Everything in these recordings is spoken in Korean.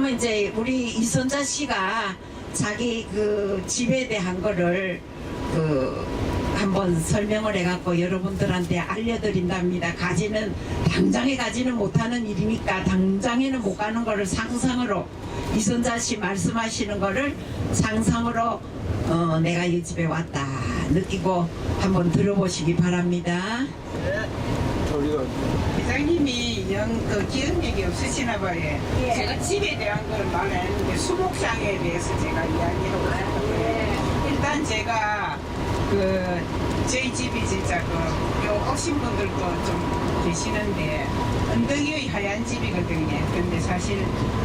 그러면 이제 우리 이선자 씨가 자기 그 집에 대한 거를 그 한번 설명을 해갖고 여러분들한테 알려드린답니다. 가지는 당장에 가지는 못하는 일이니까 당장에는 못 가는 거를 상상으로 이선자 씨 말씀하시는 거를 상상으로 어, 내가 이 집에 왔다 느끼고 한번 들어보시기 바랍니다. 우리가 회장님이 영 그 기억력이 없으시나 봐요. 제가 집에 대한 걸 말했는데 수목장에 대해서 제가 이야기하고 싶은데 일단 제가 그 저희 집이 진짜 그요 오신 분들도 좀 계시는데 언덕 위의 하얀 집이거든요. 근데 사실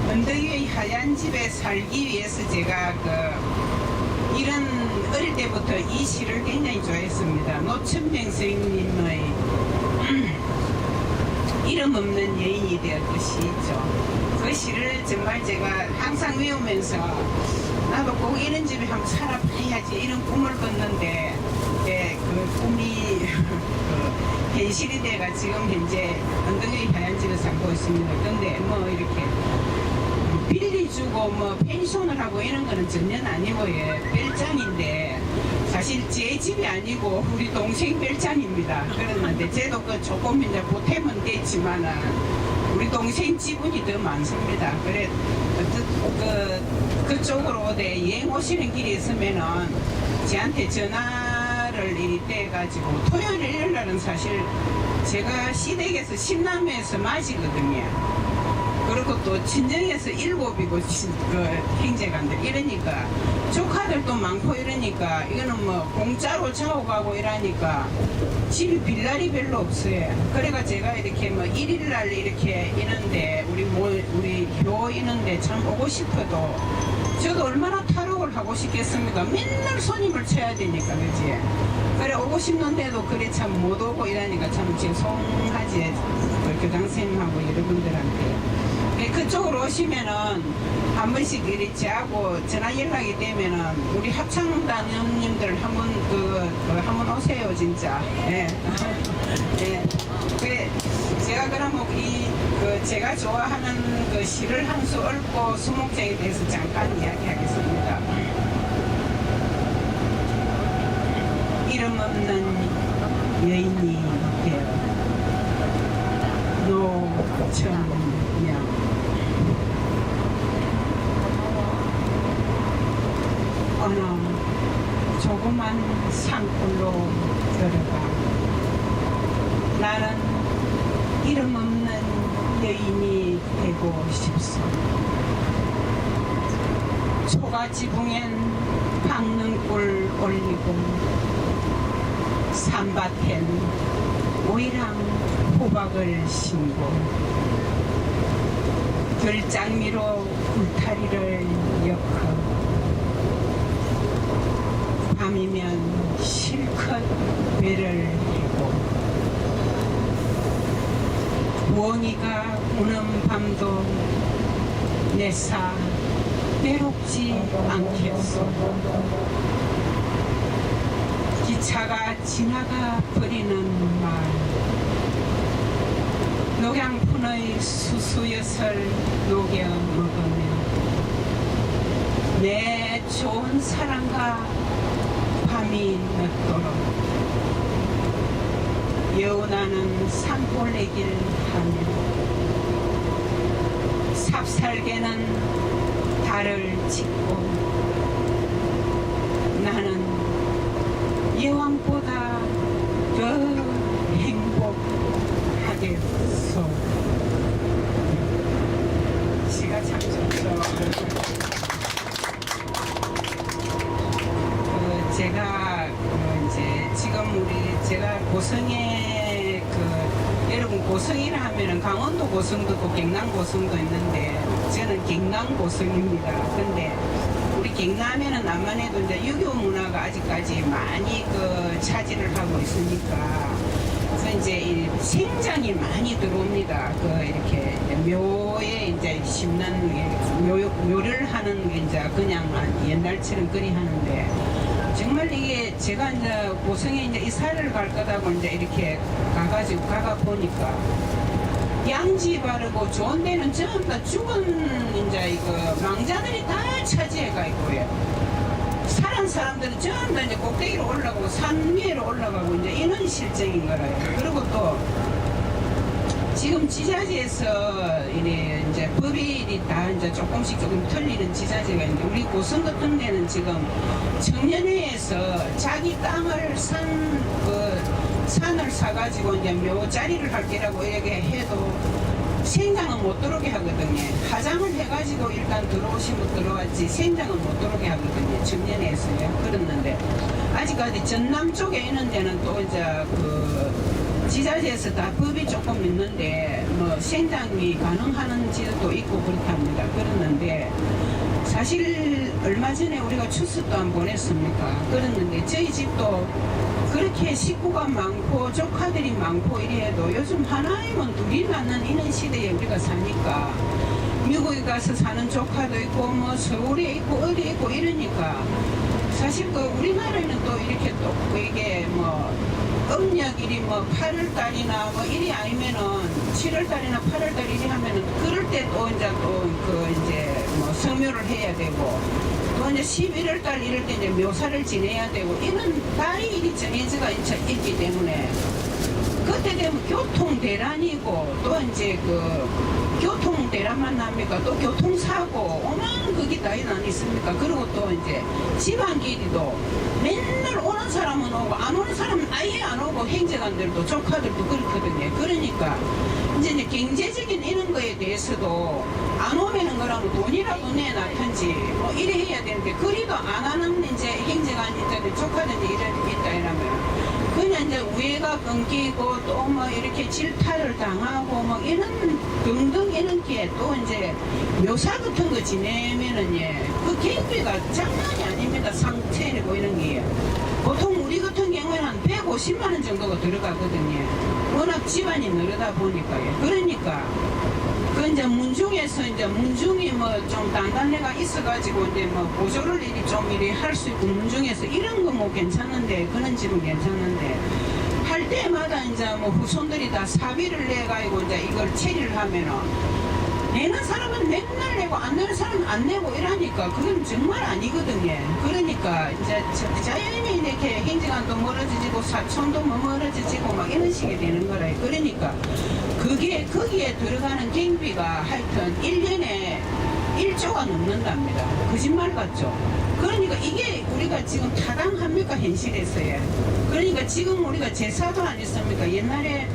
언덕 위의 하얀 집에 살기 위해서 제가 그 이런 어릴 때부터 이 시를 굉장히 좋아했습니다. 노천명 선생님의 이름 없는 여인이 되었던 시죠. 그 시를 정말 제가 항상 외우면서 나도 꼭 이런 집에 한번 살아봐야지 이런 꿈을 꿨는데 예, 그 꿈이 그 현실이 돼가 지금 현재 언덕의 하얀 집에 살고 있습니다. 근데 뭐 이렇게 빌리주고 뭐 펜션을 하고 이런 거는 전혀 아니고요. 별장인데 사실 제 집이 아니고 우리 동생 별장입니다. 그랬는데 쟤도 그 조금 이제 보탬은 됐지만은 우리 동생 지분이 더 많습니다. 그래 그, 그 그쪽으로 네, 여행 오시는 길이 있으면은 저한테 전화를 이리 떼가지고 토요일 일요일 날은 사실 제가 시댁에서 신남에서 맞이거든요. 그리고 또 친정에서 일곱이고 친- 그 형제간들 이러니까 조카들도 많고 이러니까 이거는 뭐 공짜로 자고 가고 이러니까 집이 빌lar이 별로 없어요. 그래가 제가 이렇게 뭐 일일날 이렇게 이런데 우리 뭐 우리 효 이런데 참 오고 싶어도 저도 얼마나 탈옥을 하고 싶겠습니까? 맨날 손님을 쳐야 되니까 그지? 그래 오고 싶는데도 그래 참 못 오고 이러니까 참 죄송하지 그 교장 선생님하고 여러분들한테. 네, 그쪽으로 오시면은 한 번씩 이리 저하고 전화 연락이 되면은 우리 합창단 형님들 한번 그, 그 한번 오세요 진짜. 예. 예. 그래 제가 그러면 이그 제가 좋아하는 그 시를 한 수 읊고 수목장에 대해서 잠깐 이야기하겠습니다. 이름 없는 여인이 노천 명 어느 조그만 산골로 들어가. 나는 이름 없는 여인이 되고 싶소. 초가 지붕엔 박능골 올리고 산밭엔 오이랑 호박을 심고 들장미로 울타리를 엮어 밤이면 실컷 배를 해고 부엉이가 우는 밤도 내사 외롭지 않겠소. 기차가 지나가 버리는 말 녹양푼의 수수엿을 녹여 먹으며 내 좋은 사랑과 밤이 늦도록 여운하는 산골내길 하며 삽살개는 달을 짓고 나는 여왕보다 더 행복하겠소. 시가 참 좋죠. 그 제가 그 이제 지금 우리 제가 고성에 그 여러분 하면은 강원도 고성도 있고 경남 고성도 있는데 저는 경남 고성입니다. 근데 우리 경남에는 남만 해도 이제 유교 문화가 아직까지 많이 그 차지를 하고 있으니까 그래서 이제 이 생장이 많이 들어옵니다. 그 이렇게 묘에 이제 심는 게 묘, 묘를 하는 게 이제 그냥 한 옛날처럼 그리 하는데 정말 이게 제가 이제 고성에 이제 이사를 갈 거다고 이제 이렇게 가가지고 가가 보니까 양지 바르고 좋은 데는 전부 다 죽은 이제 이거 차지해가 있고요. 사는 사람들은 전부 다 이제 꼭대기로 올라가고 산 위로 올라가고 이제 이런 실정인 거라요. 그리고 또 지금 지자체에서 이래 이제 법이 다 이제 조금씩 조금 틀리는 지자체가 있는데 우리 고성 같은 데는 지금 청년회에서 자기 땅을 산그 산을 사가지고 이제 묘자리를 할 게라고 이렇게 해도 생장은 못 들어오게 하거든요. 화장을 해가지고 일단 들어오시면 들어왔지 생장은 못 들어오게 하거든요. 청년회에서요. 그랬는데 아직까지 전남 쪽에 있는 데는 또 이제 그 지자체에서 다 법이 조금 있는데 뭐 생장이 가능하는 지도 있고 그렇답니다. 그랬는데 사실 얼마 전에 우리가 추수 또안 보냈습니까? 그랬는데 저희 집도 그렇게 식구가 많고 조카들이 많고 이래도 요즘 하나이면 둘이 낳는 이런 시대에 우리가 사니까 미국에 가서 사는 조카도 있고 뭐 서울에 있고 어디 있고 이러니까 사실 그 우리나라에는 또 이렇게 또 이게 뭐 음력일이 뭐 8월달이나 뭐 일이 아니면은 7월달이나 8월달 일이 하면은 그럴 때 또 이제 또그 이제 뭐 성묘를 해야 되고 또 이제 11월달 이럴 때 이제 묘사를 지내야 되고 이런 달이 일이 정해져가 있- 있기 때문에 그때 되면 교통 대란이고 또 이제 그 교통 대란만 납니까? 또 교통사고 오만 그게 다이 안 있습니까? 그리고 또 이제 지방길이도 맨날 오는 사람은 오고 안 오는 사람은 아예 안 오고 행정관들도 조카들도 그렇거든요. 그러니까 이제, 이제 경제적인 이런 거에 대해서도 안 오면은 그러면 돈이라도 내놨든지. 뭐 이래 해야 되는데 그리도 안 하는 이제 행정관이 있다든 조카든지 이래 있다 이러면. 그냥 이제 우애가 끊기고 또 뭐 이렇게 질타를 당하고 뭐 이런 등등 이런 게 또 이제 묘사 같은 거 지내면은 예 그 경비가 장난이 아닙니다 상체고 이런 게. 보통 우리 같은 경우에는 한 150만 원 정도가 들어가거든요 워낙 집안이 늘어다 보니까요. 그러니까 그 이제 문중에서 이제 문중이 뭐 좀 단단해가 있어가지고 이제 뭐 보조를 이리 좀 이리 할수 있고 문중에서 이런 거 뭐 괜찮은데 그런 집은 괜찮은데 할 때마다 이제 뭐 후손들이 다 사비를 내가지고 이제 이걸 처리를 하면은 내는 사람은 맨날 내고 안 내는 사람은 안 내고 이러니까 그건 정말 아니거든요. 그러니까 이제 자- 자연히 이렇게 행정안도 멀어지고 사촌도 뭐 멀어지고 막 이런 식이 되는 거래요. 그러니까 그게 거기에 들어가는 경비가 하여튼 1년에 1조가 넘는답니다. 거짓말 같죠? 그러니까 이게 우리가 지금 타당합니까 현실에서요? 그러니까 지금 우리가 제사도 안 했습니까? 옛날에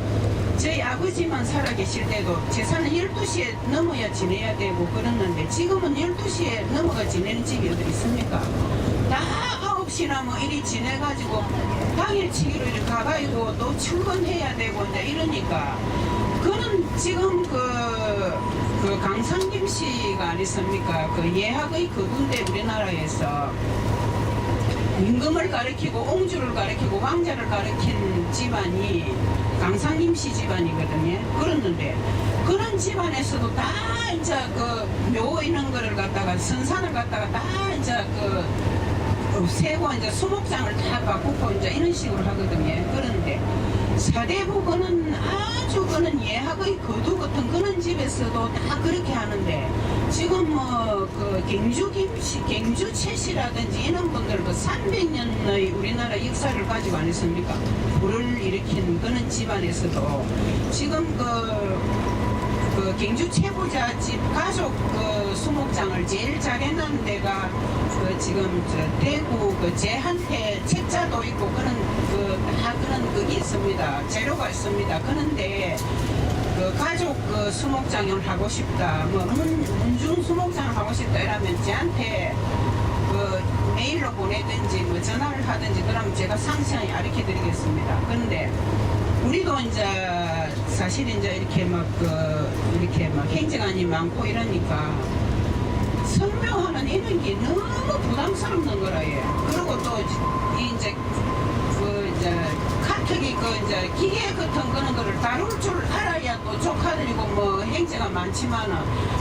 저희 아버지만 살아계실 때도 제사는 12시에 넘어야 지내야 되고 그랬는데 지금은 12시에 넘어가 지내는 집이 어디 있습니까? 다 9시나 뭐 이리 지내가지고 당일치기로 이렇게 가가지고 또 출근해야 되고 이제 이러니까 그는 지금 그, 그 강상김 씨가 아니습니까? 그 예학의 그군대 우리나라에서 임금을 가리키고 옹주를 가리키고 왕자를 가리킨 집안이 강상김 씨 집안이거든요. 그랬는데 그런 집안에서도 다 이제 그 묘 있는 거를 갖다가 선산을 갖다가 다 이제 그 어, 세고 이제 수목장을 다 바꾸고 이제 이런 식으로 하거든요. 그런데 사대부 그는 아주 그는 예학의 거두 같은 그런 집에서도 다 그렇게 하는데 지금 뭐그 경주 김씨, 경주 최씨라든지 이런 분들도 300년의 우리나라 역사를 가지고 안 했습니까? 불을 일으킨 그런 집안에서도 지금 그, 그 경주 최부자 집 가족 그 수목장을 제일 잘해놓은 데가 그 지금 저 대구 그 제한테 책자도 있고 그런 그 그게 있습니다. 재료가 있습니다. 그런데 그 가족 그 수목장을 하고 싶다. 뭐 문, 문중 수목장을 하고 싶다 이러면 저한테 그 메일로 보내든지 뭐 전화를 하든지 그러면 제가 상세히 알려 드리겠습니다. 그런데 우리도 이제 사실 이제 이렇게 막 그 이렇게 막 행정안이 많고 이러니까 설명하는 이런 게 너무 부담스럽는 거라요. 그리고 또 이제 카톡이 그 이제 기계 같은 그런 거를 다룰 줄 알아야 또 조카들이고 뭐 행제가 많지만은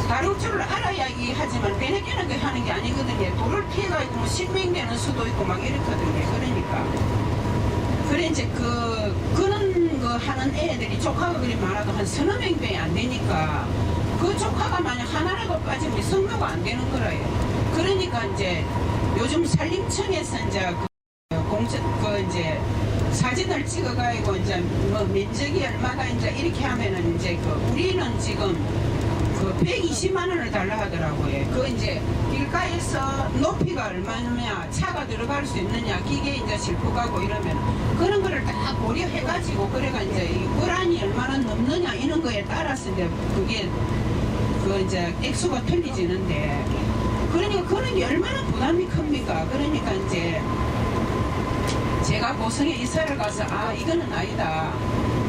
다룰 줄 알아야 이 하지만 빼내기는 하는 게 아니거든요. 돌을 피해가지고 뭐 실명되는 수도 있고 막 이렇거든요. 그러니까. 그래 이제 그 그런 거 하는 애들이 조카가 그리 많아도 한 서너 명밖에 안 되니까 그 조카가 만약 하나라도 빠지면 성교가 안 되는 거라요. 그러니까 이제 요즘 산림청에서 이제 그 공천 그 이제 사진을 찍어가지고 이제 뭐 면적이 얼마다 이제 이렇게 하면은 이제 그 우리는 지금 그 120만 원을 달라 하더라고요. 그 이제 길가에서 높이가 얼마냐, 차가 들어갈 수 있느냐, 기계 이제 싣고 가고 이러면 그런 거를 다 고려해가지고 그래가 이제 이 불안이 얼마나 넘느냐 이런 거에 따라서 이제 그게 그 이제 액수가 틀리지는데 그러니까 그런 게 얼마나 부담이 큽니까? 그러니까 이제 제가 고성에 이사를 가서 아 이거는 아니다.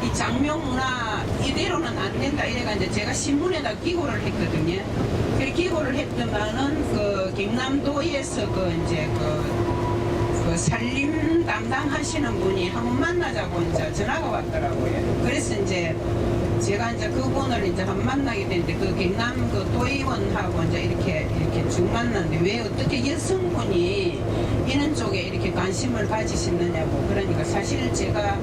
이 장명 문화 이대로는 안 된다 이래가 이제 제가 신문에다 기고를 했거든요. 그 기고를 했더만은 그 경남도에서 그 이제 그, 그 산림 담당하시는 분이 한번 만나자고 이제 전화가 왔더라고요. 그래서 이제 제가 이제 그분을 이제 한번 만나게 됐는데 그 경남 그 도의원하고 이제 이렇게 이렇게 쭉 만났는데 왜 어떻게 여성분이 이런 쪽에 이렇게 관심을 가지시느냐고. 그러니까 사실 제가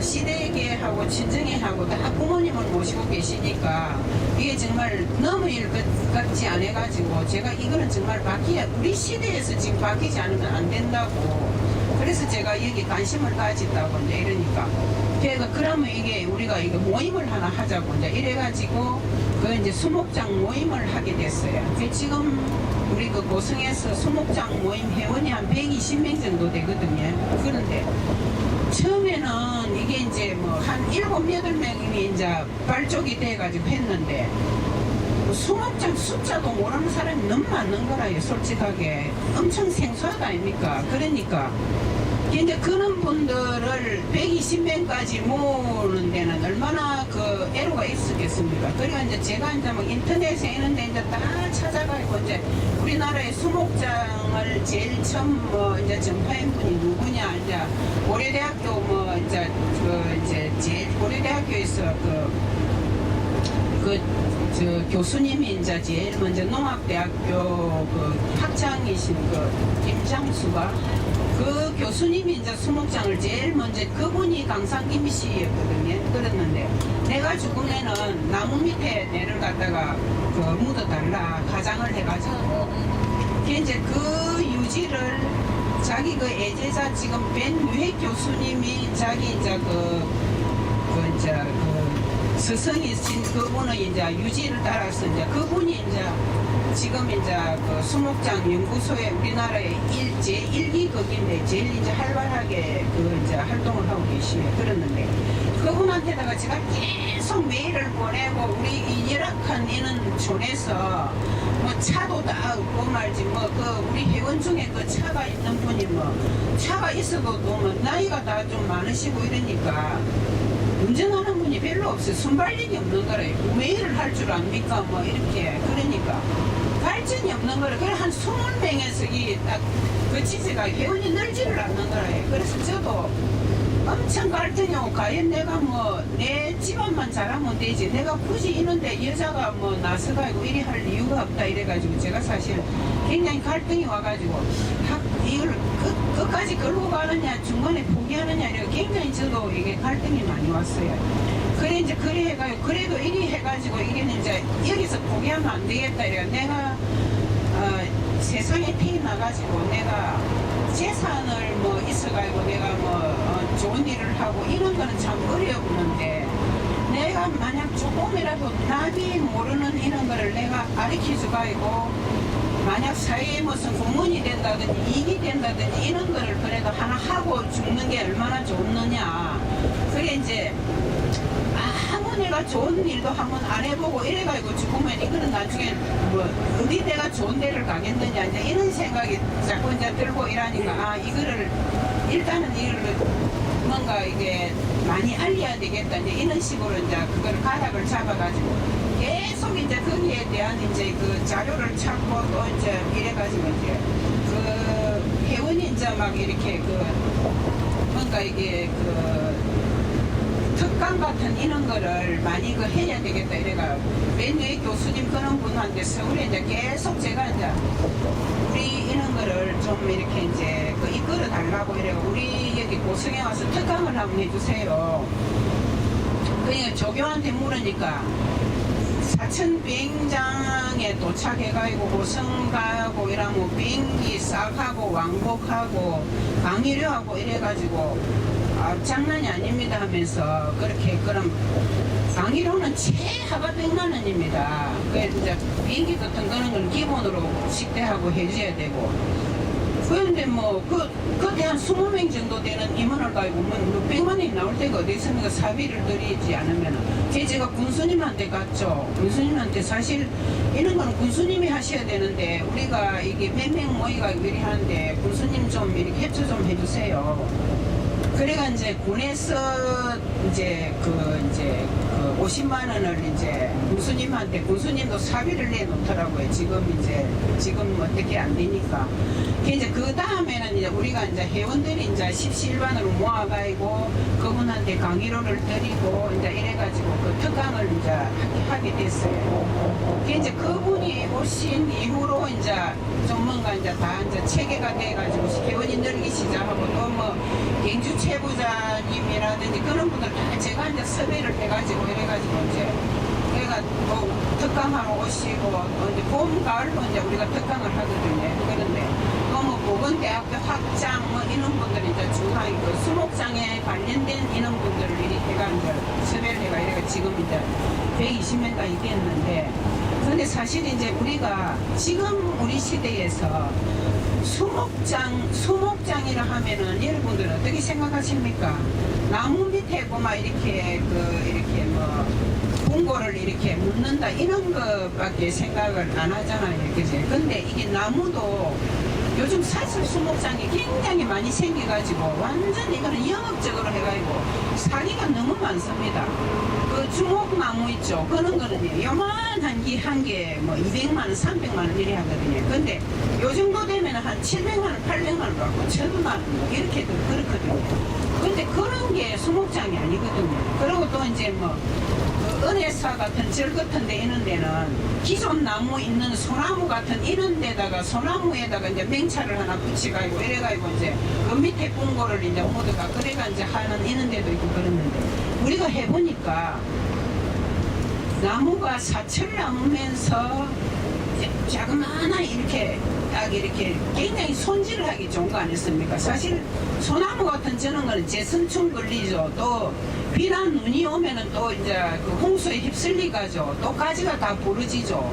시대계하고 친정계하고 다 부모님을 모시고 계시니까 이게 정말 너무 일 같- 같지 않아 가지고 제가 이거는 정말 바뀌야 우리 시대에서 지금 바뀌지 않으면 안 된다고. 그래서 제가 여기 관심을 가진다고 이제 이러니까 그래서 그러면 이게 우리가 이거 모임을 하나 하자고 이제 이래가지고 그 이제 수목장 모임을 하게 됐어요. 그 지금 우리 그 고성에서 수목장 모임 회원이 한 120명 정도 되거든요. 그런데 처음에는 이게 이제 뭐한 일곱 여덟 명이 이제 발족이 돼가지고 했는데 뭐 수목장 숫자도 모르는 사람이 너무 많은 거라요 솔직하게 엄청 생소하다 아닙니까 그러니까 근데 그런 분들을 120명까지 모으는 데는 얼마나 그 애로가 있었겠습니까? 그러니까 이제 제가 이제 뭐 인터넷에 있는데 이제 다 찾아가고 이제 우리나라의 수목장을 제일 처음 뭐 이제 전파한 분이 누구냐 이제 고려대학교 뭐 이제 그 이제 제일 고려대학교에서 그 그, 저, 교수님이 이제 제일 먼저 농학대학교 그 학장이신 그 김장수가 그 교수님이 이제 수목장을 제일 먼저 그분이 강상 김 씨였거든요. 그랬는데 내가 죽으면은 나무 밑에 내를 갖다가 그 묻어달라 가장을 해가지고 그 이제 그 유지를 자기 그 애제자 지금 벤유해 교수님이 자기 이제 그, 그 이제 그 스승이신 그분은 이제 유지를 따라서 이제 그분이 이제 지금 이제 그 수목장 연구소에 우리나라의 일, 제1기극인데 제일 이제 활발하게 그 이제 활동을 하고 계시네 그랬는데 그분한테다가 제가 계속 메일을 보내고 우리 이 열악한 이는 촌에서 뭐 차도 다 없고 말지 뭐 그 우리 회원 중에 그 차가 있는 분이 뭐 차가 있어도 뭐 나이가 다 좀 많으시고 이러니까 운전하는 분이 별로 없어요. 순발력이 없는 거래. 왜 일을 할줄 압니까? 뭐 이렇게. 그러니까 발전이 없는 거래. 그래 한 20명에서 이딱그 지세가 회원이 늘지를 않는 거래. 그래서 저도 엄청 갈등이 오고 과연 내가 뭐 내 집안만 잘하면 되지 내가 굳이 이런데 여자가 뭐 나서가지고 이리 할 이유가 없다 이래가지고 제가 사실 굉장히 갈등이 와가지고 학, 이걸 끝, 끝까지 끌고 가느냐 중간에 포기하느냐 이래 굉장히 저도 이게 갈등이 많이 왔어요 그래 이제 그래 해가지고 그래도 이리 해가지고 이게 이제 여기서 포기하면 안 되겠다 이래 내가 어, 세상에 태어나가지고 내가 재산을 뭐 있어가지고 내가 뭐 어, 좋은 일을 하고 이런 거는 참 어려웠는데 내가 만약 조금이라도 남이 모르는 이런 거를 내가 가르쳐줘가지고 만약 사회에 무슨 공무원이 된다든지 이익이 된다든지 이런 거를 그래도 하나 하고 죽는 게 얼마나 좋느냐. 그래 이제 내가 좋은 일도 한번 안 해보고 이래가지고 죽으면 이거는 나중에 뭐 어디 내가 좋은 데를 가겠느냐 이제 이런 생각이 자꾸 이제 들고 이러니까 아 이거를 일단은 이거를 뭔가 이게 많이 알려야 되겠다. 이제 이런 식으로 이제 그걸 가닥을 잡아가지고 계속 이제 거기에 대한 이제 그 자료를 찾고 또 이제 이래가지고 이제 그 회원이 이제 막 이렇게 그 뭔가 이게 그 특강 같은 이런 거를 많이 그 해야 되겠다 이래가 맨유의 교수님 그런 분한테 서울에 이제 계속 제가 이제 우리 이런 거를 좀 이렇게 이제 그 이끌어 달라고 이래가 우리 여기 고성에 와서 특강을 한번 해주세요. 그러니까 조교한테 물으니까 사천 비행장에 도착해가지고 호성 가고 이러면 비행기 싹 하고 왕복하고 강의료하고 이래가지고 아, 장난이 아닙니다 하면서 그렇게 그럼 강의료는 최하가 100만 원입니다. 그 이제 비행기 같은 거는 건 기본으로 식대하고 해줘야 되고 그런데 뭐 그 그때 한 20명 정도 되는 임원을 가지고 뭐 600만 원이 나올 때가 어디 있습니까? 사비를 들이지 않으면은 걔 제가 군수님한테 갔죠. 군수님한테 사실 이런 거는 군수님이 하셔야 되는데 우리가 이게 몇 명 모이가 하는데 군수님 좀 이렇게 협조 좀 해주세요. 그래가 이제 군에서 이제 그 이제 그 50만 원을 이제 군수님한테 군수님도 사비를 내놓더라고요. 지금 이제 지금 어떻게 안 되니까. 그 이제 그 다음에는 이제 우리가 이제 회원들이 이제 십시일반으로 모아가지고 그분한테 강의료를 드리고 이제 이래가지고 그 특강을 이제 하- 하게 됐어요. 그 이제 그분이 오신 이후로 이제 전문가 이제 다 이제 체계가 돼가지고 회원이 늘기 시작하고 또뭐 경주 최부자님이라든지 그런 분들 다 제가 이제 섭외를 해가지고 이래가지고 이제 그래가 뭐 특강하러 오시고 또 이제 봄 가을로 이제 우리가 특강을 하거든요. 그런데 또뭐 보건대학교 학장 뭐 이런 분들이 이제 중앙 그 수목장에 관련된 이런 분들을 이렇게 해가 이제 섭외를 해가 이래가 지금 이제 120명 까지 됐는데 근데 사실 이제 우리가 지금 우리 시대에서 수목장, 수목장이라 하면은 여러분들은 어떻게 생각하십니까? 나무 밑에 보면 이렇게 그 이렇게 뭐 bun고를 이렇게 묻는다 이런 것밖에 생각을 안 하잖아요, 그지? 근데 이게 나무도 요즘 사실 수목장이 굉장히 많이 생겨가지고 완전 이거는 영업적으로 해가지고 사기가 너무 많습니다. 그 주목나무 있죠. 그런 거는요. 요만한 게 한 개 뭐 200만 원, 300만 원 이래 하거든요. 근데 요 정도 되면 한 700만 원, 800만 원 받고 천만 원 이렇게도 그렇거든요. 수목장이 아니거든요. 그리고 또 이제 뭐그 은혜사 같은 절 같은 데 이런 데는 기존 나무 있는 소나무 같은 이런 데다가 소나무에다가 이제 맹차를 하나 붙여가지고 이래가지고 이제 그 밑에 bun고를 이제 모두가 그래가 이제 하는 이런 데도 있고 그랬는데 우리가 해보니까 나무가 사철 나무면서 이제 자그마한 이렇게 딱 이렇게 굉장히 손질을 하기 좋은 거 아니었습니까? 사실 소나무 같은 저런 거는 재선충 걸리죠. 또 비난 눈이 오면은 또 이제 그 홍수에 휩쓸리가죠. 또 가지가 다 부러지죠.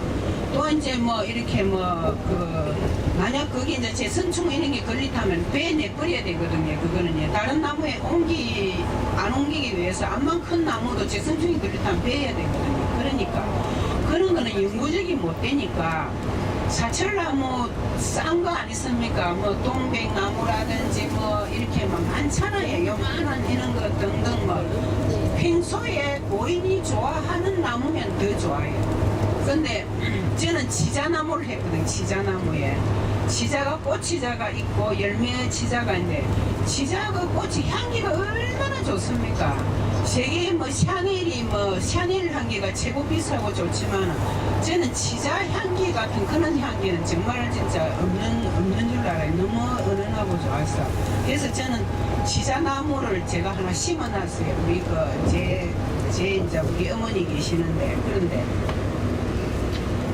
또 이제 뭐 이렇게 뭐 그 만약 거기 이제 재선충 이런 게 걸리다면 배에 내버려야 되거든요. 그거는요. 다른 나무에 옮기 안 옮기기 위해서 암만 큰 나무도 재선충이 걸리다면 베야 되거든요. 그러니까 그런 거는 영구적이 못 되니까 사철나무 싼 거 아니습니까? 뭐 동백나무라든지 뭐 이렇게 막 많잖아요. 요만한 이런 거 등등 뭐 평소에 고인이 좋아하는 나무면 더 좋아요. 근데 저는 지자나무를 했거든요. 지자나무에. 지자가 꽃지자가 있고 열매 지자가 있는데 지자가 꽃이 향기가 얼마나 좋습니까? 세계 뭐 샤넬이 뭐 샤넬 향기가 최고 비싸고 좋지만 저는 지자 향기 같은 그런 향기는 정말 진짜 없는 없는 줄 알아요. 너무 은은하고 좋아서 그래서 저는 지자나무를 제가 하나 심어놨어요. 우리 그제제 이제 우리 어머니 계시는데 그런데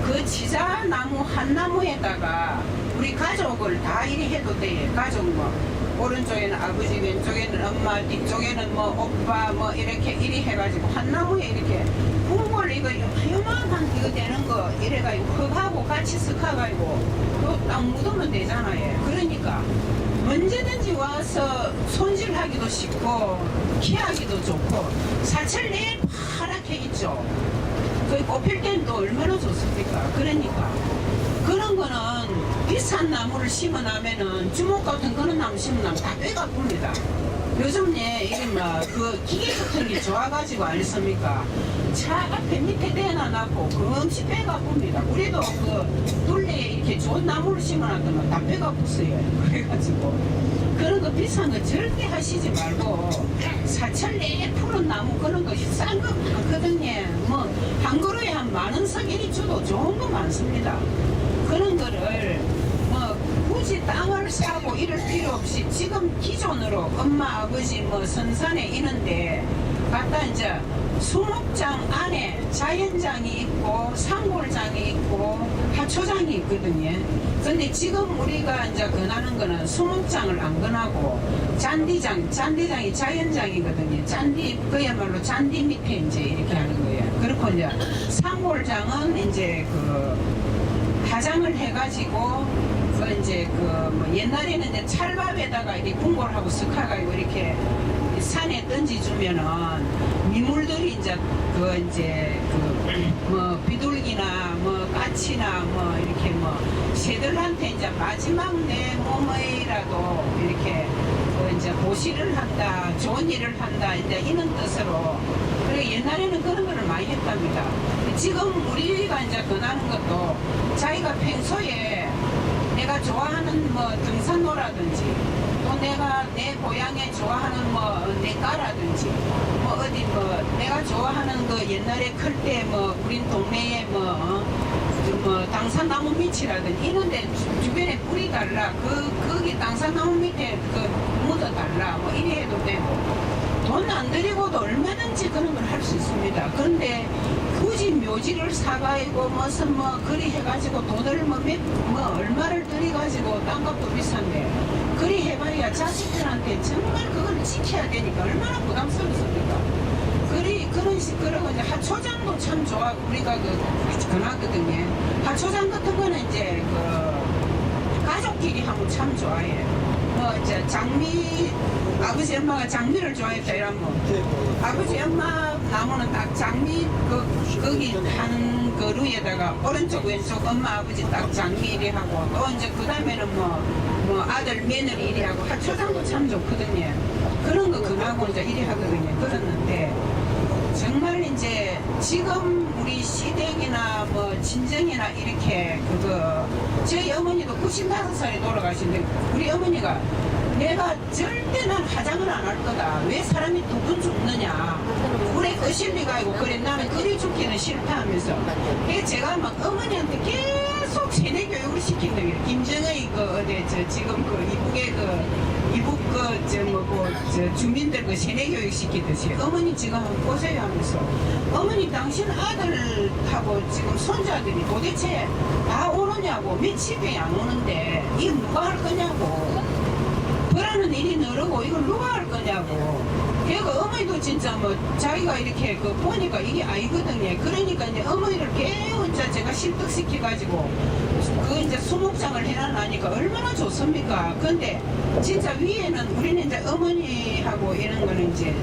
그 지자나무 한 나무에다가 우리 가족을 다 이리 해도 돼. 가족 뭐 오른쪽에는 아버지, 왼쪽에는 엄마, 뒤쪽에는 뭐 오빠 뭐 이렇게 이리 해가지고 한 나무에 이렇게 국물 이거 요만한 이거 되는 거 이래가지고 흙하고 같이 섞어가지고 또딱 묻으면 되잖아요. 그러니까 언제든지 와서 손질하기도 쉽고 키하기도 좋고 사철 내일 파랗게 있죠. 그 꽃필 때는 또 얼마나 좋습니까? 그러니까 그런 거는 비싼 나무를 심어놓으면은 주먹 같은 그런 나무 심어놓으면 다 빼가 봅니다. 요즘에 이게 뭐그 기계 같은 게 좋아가지고 아니습니까? 차 앞에 밑에 대놔놓고 금시 빼가 봅니다. 우리도 그 둘레에 이렇게 좋은 나무를 심어놨더니 다 빼가 붙어요. 그래가지고 그런 거 비싼 거 절대 하시지 말고 사철 내에 푸른 나무 그런 거 싼 거 많거든요. 뭐한 그루에 한 만 원씩 이리 줘도 좋은 거 많습니다. 그런 거를 뭐 굳이 땅을 사고 이럴 필요 없이 지금 기존으로 엄마 아버지 뭐 선산에 이런데 갖다 이제 수목장 안에 자연장이 있고 상골장이 있고 하초장이 있거든요. 근데 지금 우리가 이제 권하는 거는 수목장을 안 권하고 잔디장, 잔디장이 자연장이거든요. 잔디 그야말로 잔디 밑에 이제 이렇게 하는 거예요. 그렇고 이제 상골장은 이제 그 화장을 해가지고 그 이제 그 뭐 옛날에는 이제 찰밥에다가 이렇게 궁궐 하고 쓱하가지고 이렇게 산에 던지주면은 미물들이 이제 그 이제 그 뭐 비둘기나 뭐 까치나 뭐 이렇게 뭐 새들한테 이제 마지막 내 몸이라도 이렇게 그 이제 보시를 한다 좋은 일을 한다 이제 이런 뜻으로 그리고 옛날에는 그런 거를 많이 했답니다. 지금 우리가 이제 권하는 것도 자기가 평소에 내가 좋아하는 뭐 등산로라든지 또 내가 내 고향에 좋아하는 뭐 내과라든지 뭐 어디 뭐 내가 좋아하는 그 옛날에 클 때 뭐 우린 동네에 뭐, 어, 그뭐 당산나무 밑이라든지 이런데 주- 주변에 뿌리 달라. 그 거기 당산나무 밑에 그 묻어 달라. 뭐 이래 해도 되고. 돈 안 들이고도 얼마든지 그런 걸 할 수 있습니다. 그런데 굳이 묘지를 사가지고 무슨 뭐 그리 해가지고 돈을 뭐, 몇, 뭐 얼마를 들여가지고 땅값도 비싼데 그리 해봐야 자식들한테 정말 그걸 지켜야 되니까 얼마나 부담스럽습니까? 그리 그런 식 그러고 이제 하초장도 참 좋아 우리가 그 권하거든요. 하초장 같은 거는 이제 그 가족끼리 하면 참 좋아해. 뭐 이제 장미 아버지 엄마가 장미를 좋아했다 이러면 아버지 엄마 나무는 딱 장미 그 거기 한 그루에다가 오른쪽 왼쪽 엄마 아버지 딱 장미 이리 하고 또 이제 그 다음에는 뭐뭐 아들 며느리 이리 하고 하초장도 참 좋거든요. 그런 거 금하고 이제 이리 하거든요. 그랬는데 정말 이제 지금 우리 시댁이나 뭐 친정이나 이렇게 그거 저희 어머니도 95살에 돌아가신데 우리 어머니가 내가 절대 난 화장을 안 할 거다. 왜 사람이 두 번 죽느냐. 물에 거실리가 아니고 그래 나는 그리 죽기는 싫다 하면서 제가 막 어머니한테 계속 세뇌 교육을 시킨다. 김정의 그 어디 저 지금 그 이북의 그 이북 그저 뭐고 저 주민들 그 세뇌 교육 시키듯이 어머니 지금 보세요 하면서 어머니 당신 아들하고 지금 손자들이 도대체 다 오느냐고 며칠이 안 오는데 이거 누가 할 거냐고 그러는 일이 늘고 이걸 누가 할 거냐고. 그러니까 어머니도 진짜 뭐 자기가 이렇게 그 보니까 이게 아니거든요. 그러니까 이제 어머니를 깨우 이제 제가 실득시켜가지고 그 이제 수목장을 해놔니까 얼마나 좋습니까? 근데 진짜 위에는 우리는 이제 어머니하고 이런 거는 이제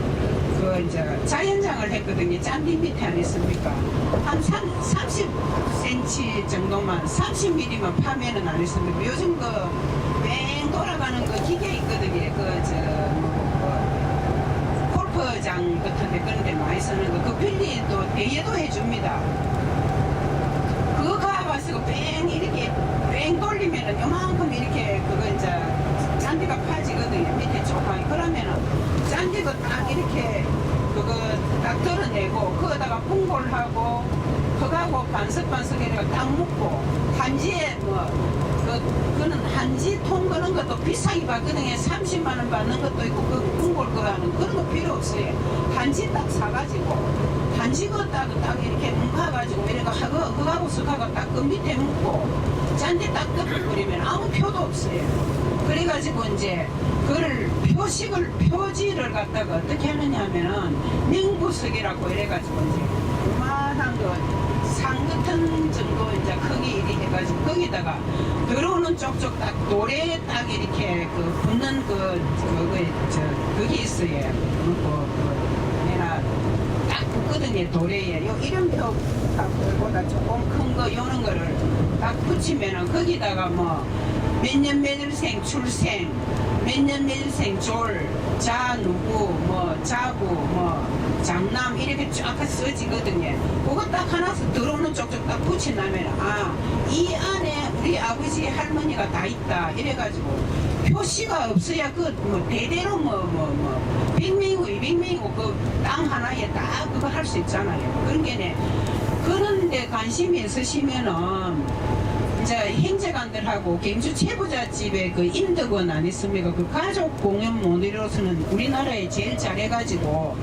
그 이제 자연장을 했거든요. 짠디 밑에 안 했습니까? 한 30cm 정도만 30mm만 파면은 안 했습니까? 요즘 그뺑 돌아가는 그 기계 있거든요. 그저 골프장 같은데 그런 데 많이 쓰는 거. 그 빌리 또 대여도 해줍니다. 그거 가봐서 뺑 이렇게 뺑 돌리면은 요만큼 이렇게 그거 이제 잔디가 파지거든요. 밑에 조각이. 그러면은 잔디도 딱 이렇게 그거 딱 덜어내고 그거다가 풍골 하고 그거하고 반석반석 이렇게 딱 묶고 한지에 뭐 그, 그는 한지 통 그런 것도 비싸게 받거든요. 30만 원 받는 것도 있고 그 풍골 그거 하는 그런 거 필요 없어요. 한지 딱 사가지고 한지 걷다가 딱 이렇게 묶어가지고 이렇게 하고 그거하고 쓱하고 딱 그 밑에 묶고 잔디 딱 덮어버리면 아무 표도 없어요. 그래가지고 이제 그를 표식을 표지를 갖다가 어떻게 하느냐 하면은 명부석이라고 이래가지고 이제 그만한 거상 같은 정도 이제 크기 이리 해가지고 거기다가 들어오는 쪽쪽 딱 노래 딱 이렇게 그 붙는 그 그거 저 그게 있어요. 그거 그 내가 딱 붙거든요 도래에 요 이름표 보다 조금 큰 거 요런 거를 딱 붙이면은 거기다가 뭐 몇 년 몇일생 출생? 몇 년 몇일생 졸 자 누구 뭐 자구 뭐 장남 이렇게 쫙 써지거든요. 그거 딱 하나씩 들어오는 쪽쪽 딱 붙이나면 아 이 안에 우리 아버지 할머니가 다 있다. 이래가지고 표시가 없어야 그뭐 대대로 뭐 뭐 뭐 백명이고 이백명이고 그 땅 하나에 딱 그거 할 수 있잖아요. 그런 게네 그런데 관심이 있으시면은 이제 행제관들하고 경주 최부자 집에 그 인덕원 안 있습니까? 그 가족 공연 모델로서는 우리나라에 제일 잘해가지고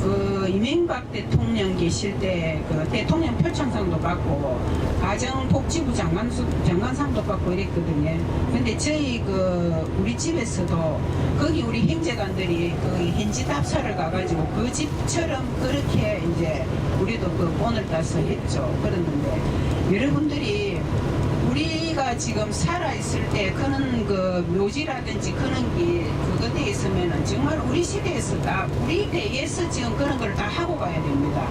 그 이명박 대통령 계실 때 그 대통령 표창상도 받고 가정복지부 장관수, 장관상도 받고 이랬거든요. 근데 저희 그 우리 집에서도 거기 우리 행제관들이 거기 현지 답사를 가가지고 그 집처럼 그렇게 이제 우리도 그 본을 따서 했죠. 그랬는데 여러분들이 우리가 지금 살아있을 때 그런 그 묘지라든지 그런 게 그것에 있으면은 정말 우리 시대에서 다 우리 대에서 지금 그런 걸 다 하고 가야 됩니다.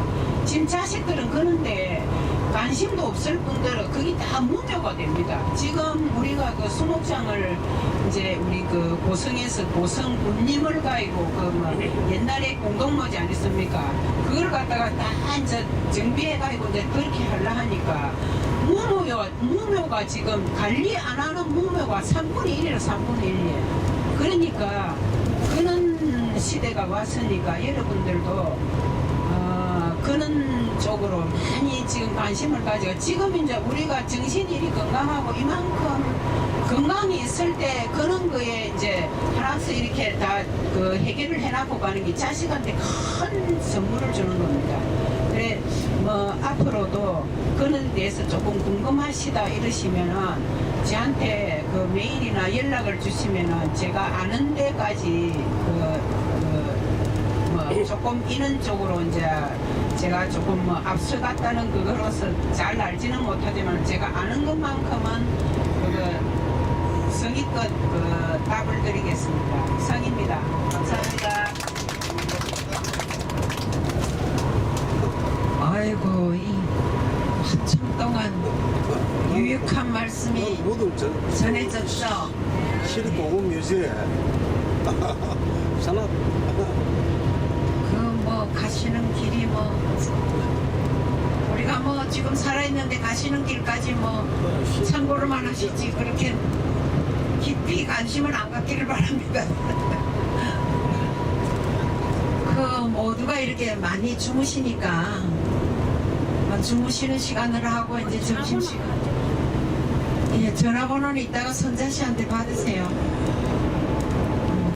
지금 자식들은 그런데 관심도 없을 뿐더러 그게 다 무료가 됩니다. 지금 우리가 그 수목장을 이제 우리 그 고성에서 고성 군림을 가지고 그뭐 옛날에 공동모지 아니습니까? 그걸 갖다가 다 이제 정비해 가지고 이제 그렇게 하려 하니까 무묘, 무묘가 지금 관리 안 하는 무묘가 3분의 1이라 3분의 1이에요. 그러니까 그런 시대가 왔으니까 여러분들도 어, 그런 쪽으로 많이 지금 관심을 가지고 지금 이제 우리가 정신이 건강하고 이만큼 건강이 있을 때 그런 거에 이제 하나씩 이렇게 다 그 해결을 해놓고 가는 게 자식한테 큰 선물을 주는 겁니다. 그래 뭐 앞으로도 그런 데서 조금 궁금하시다 이러시면은 저한테 그 메일이나 연락을 주시면은 제가 아는 데까지 그, 그, 뭐 조금 이런 쪽으로 이제 제가 조금 뭐 앞서갔다는 그거로서 잘 알지는 못하지만 제가 아는 것만큼은 그 성의껏 그 답을 드리겠습니다. 이상입니다. 감사합니다. 아이고 이 한참 동안 유익한 말씀이 저 전해졌죠. 시립 공원 묘지에 산업 그뭐 가시는 길이 뭐 우리가 뭐 지금 살아있는데 가시는 길까지 뭐 참고로만 하시지 그렇게 깊이 관심을 안 갖기를 바랍니다. 그 모두가 이렇게 많이 주무시니까 뭐 주무시는 시간을 하고 이제 점심 시간. 예, 전화번호는 이따가 선자 씨한테 받으세요.